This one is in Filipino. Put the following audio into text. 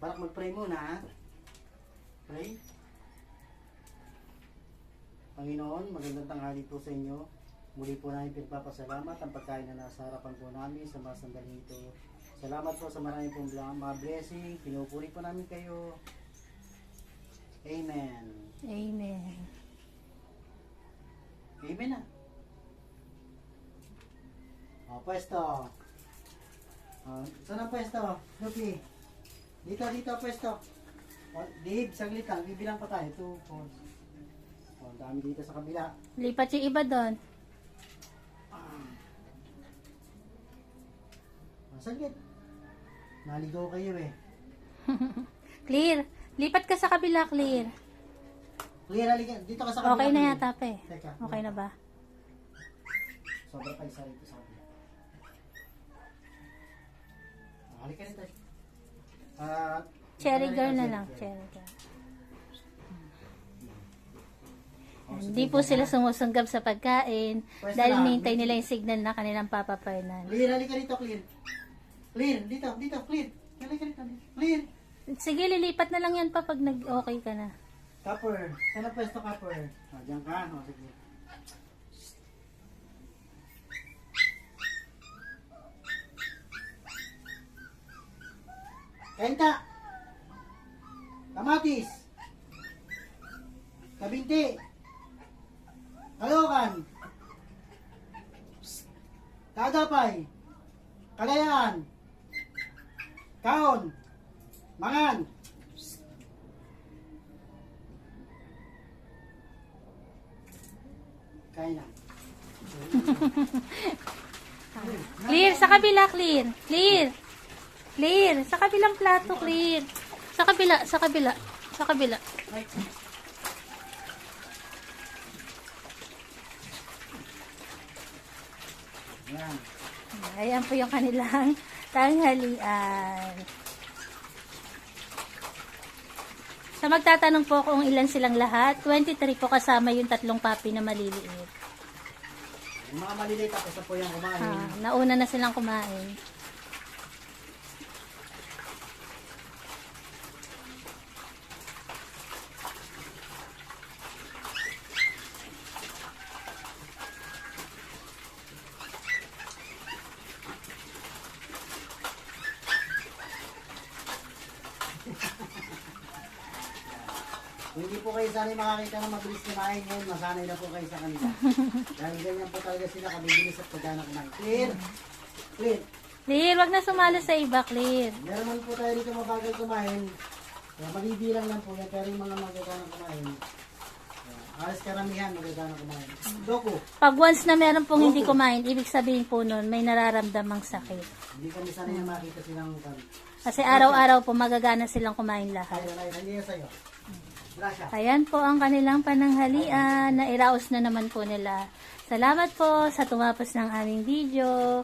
Balak mag-pray muna, ha? Pray. Panginoon, magandang tanghali po sa inyo. Muli po namin pinagpapasalamat ang pagkain na nasa harapan po namin sa mga sandaling ito. Salamat po sa marami pong mga blessing. Pinupuri po namin kayo. Amen. Amen. Amen na. O, pwesto. O, saan ang pwesto? Lupi. Dito, dito, pwesto. O, Dave, saglit lang. Bibilang pa tayo. 2, 4. O, ang dami dito sa kabila. Lipat yung iba doon. Saglit. Naligaw kayo eh. Clear. Lipat ka sa kabila, clear. Clear, halika. Dito ka sa kabila. Okay na yata pa eh. Teka. Okay na ba? Sobra pa isa rito sa kabila. O, halika rito. Ah, Cherry girl na lang. Cherry girl. O, Hindi po sila na. sumusunggav sa pagkain Pwesto dahil lang. nintay nila yung signal na kanilang Papa Fernan. Clear, halika dito, clear. Clear, dito, dito, clear. Halika dito, clear. Sige, lilipat na lang yan pa pag nag-okay ka na. Copper. Saan ang pwesto, copper? Ah, diyan ka. O, sige. Kainta. Kamatis. Kabinti. Kalokan. Kagapay. Kalayaan. Kaon. Mangan. Kain na. Clear, sa kabila, clear. Clear. Clear. Sa kabilang plato, clear. Sa kabila, sa kabila. Sa kabila. Ay. Yan. Ayan po yung kanilang tanghalian. Sa magtatanong po kung ilan silang lahat, 23 po kasama yung tatlong papi na maliliit. Yung mga maliliit ako sa po yung kumain. Ah, nauna na silang kumain. Hindi po kayo sanay makakita ng mabilis kumain ngayon, masanay na po kayo sa kanila. Dahil ganyan po talaga sila kabibilis at pagkana kumain. Clear? Clear? Clear, wag na sumalo sa iba, clear. Meron man po tayo dito mabagal kumain. Kaya mabibilang lang po yan, pero yung mga magagana kumain. Kaya, Alas karamihan magagana kumain. Doko, Pag once na meron pong hindi kumain, ibig sabihin po nun, may nararamdamang sakit. hindi kami sanay na makita silang kan. Kasi araw-araw po magagana silang kumain lahat. Kaya hindi yan sa'yo. Ayan po ang kanilang pananghalian na iraos na naman po nila. Salamat po sa tumapos ng aming video.